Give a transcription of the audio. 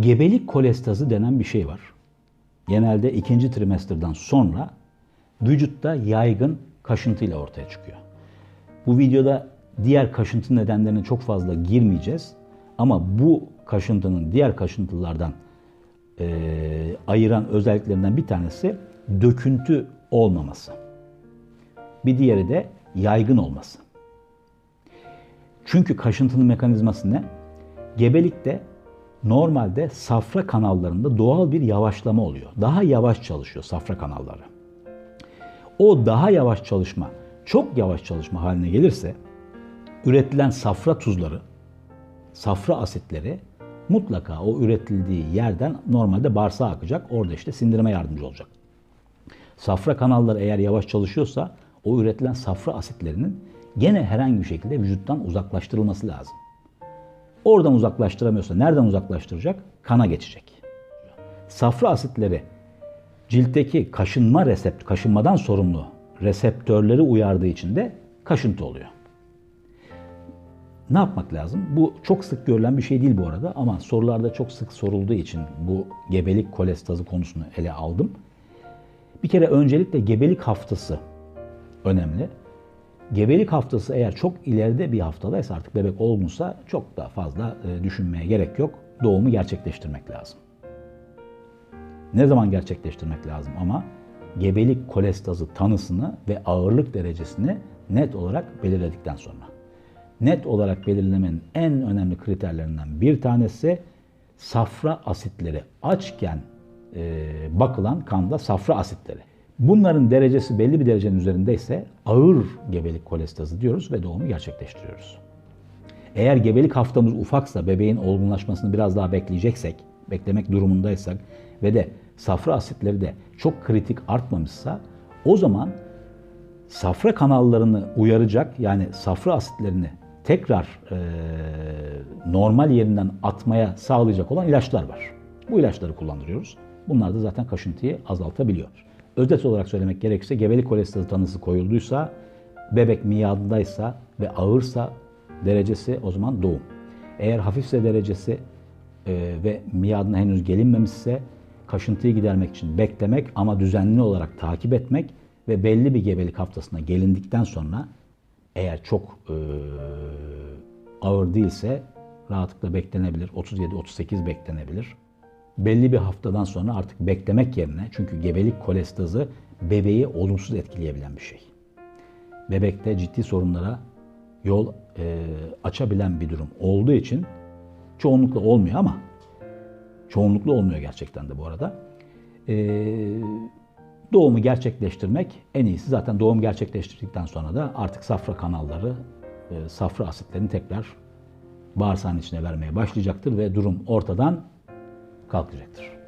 Gebelik kolestazı denen bir şey var. Genelde ikinci trimesterden sonra vücutta yaygın kaşıntıyla ortaya çıkıyor. Bu videoda diğer kaşıntı nedenlerine çok fazla girmeyeceğiz. Ama bu kaşıntının diğer kaşıntılardan e, ayıran özelliklerinden bir tanesi döküntü olmaması. Bir diğeri de yaygın olması. Çünkü kaşıntının mekanizması ne? Gebelikte normalde safra kanallarında doğal bir yavaşlama oluyor. Daha yavaş çalışıyor safra kanalları. O daha yavaş çalışma, çok yavaş çalışma haline gelirse üretilen safra tuzları, safra asitleri mutlaka o üretildiği yerden normalde bağırsağa akacak. Orada işte sindirime yardımcı olacak. Safra kanalları eğer yavaş çalışıyorsa o üretilen safra asitlerinin gene herhangi bir şekilde vücuttan uzaklaştırılması lazım. Oradan uzaklaştıramıyorsa nereden uzaklaştıracak? Kana geçecek. Safra asitleri ciltteki kaşınma resept kaşınmadan sorumlu reseptörleri uyardığı için de kaşıntı oluyor. Ne yapmak lazım? Bu çok sık görülen bir şey değil bu arada ama sorularda çok sık sorulduğu için bu gebelik kolestazı konusunu ele aldım. Bir kere öncelikle gebelik haftası önemli. Gebelik haftası eğer çok ileride bir haftadaysa artık bebek olgunsa çok da fazla e, düşünmeye gerek yok. Doğumu gerçekleştirmek lazım. Ne zaman gerçekleştirmek lazım ama gebelik kolestazı tanısını ve ağırlık derecesini net olarak belirledikten sonra. Net olarak belirlemenin en önemli kriterlerinden bir tanesi safra asitleri açken e, bakılan kanda safra asitleri. Bunların derecesi belli bir derecenin üzerindeyse ağır gebelik kolestazı diyoruz ve doğumu gerçekleştiriyoruz. Eğer gebelik haftamız ufaksa, bebeğin olgunlaşmasını biraz daha bekleyeceksek, beklemek durumundaysak ve de safra asitleri de çok kritik artmamışsa o zaman safra kanallarını uyaracak yani safra asitlerini tekrar e, normal yerinden atmaya sağlayacak olan ilaçlar var. Bu ilaçları kullandırıyoruz. Bunlar da zaten kaşıntıyı azaltabiliyor. Özet olarak söylemek gerekirse gebelik kolestazı tanısı koyulduysa, bebek miyadındaysa ve ağırsa derecesi o zaman doğum. Eğer hafifse derecesi e, ve miyadına henüz gelinmemişse kaşıntıyı gidermek için beklemek ama düzenli olarak takip etmek ve belli bir gebelik haftasına gelindikten sonra eğer çok e, ağır değilse rahatlıkla beklenebilir. 37-38 beklenebilir. Belli bir haftadan sonra artık beklemek yerine çünkü gebelik kolestazı bebeği olumsuz etkileyebilen bir şey. Bebekte ciddi sorunlara yol e, açabilen bir durum olduğu için çoğunlukla olmuyor ama çoğunlukla olmuyor gerçekten de bu arada. E, doğumu gerçekleştirmek en iyisi. Zaten doğum gerçekleştirdikten sonra da artık safra kanalları, e, safra asitlerini tekrar bağırsağın içine vermeye başlayacaktır ve durum ortadan kalkacaktır.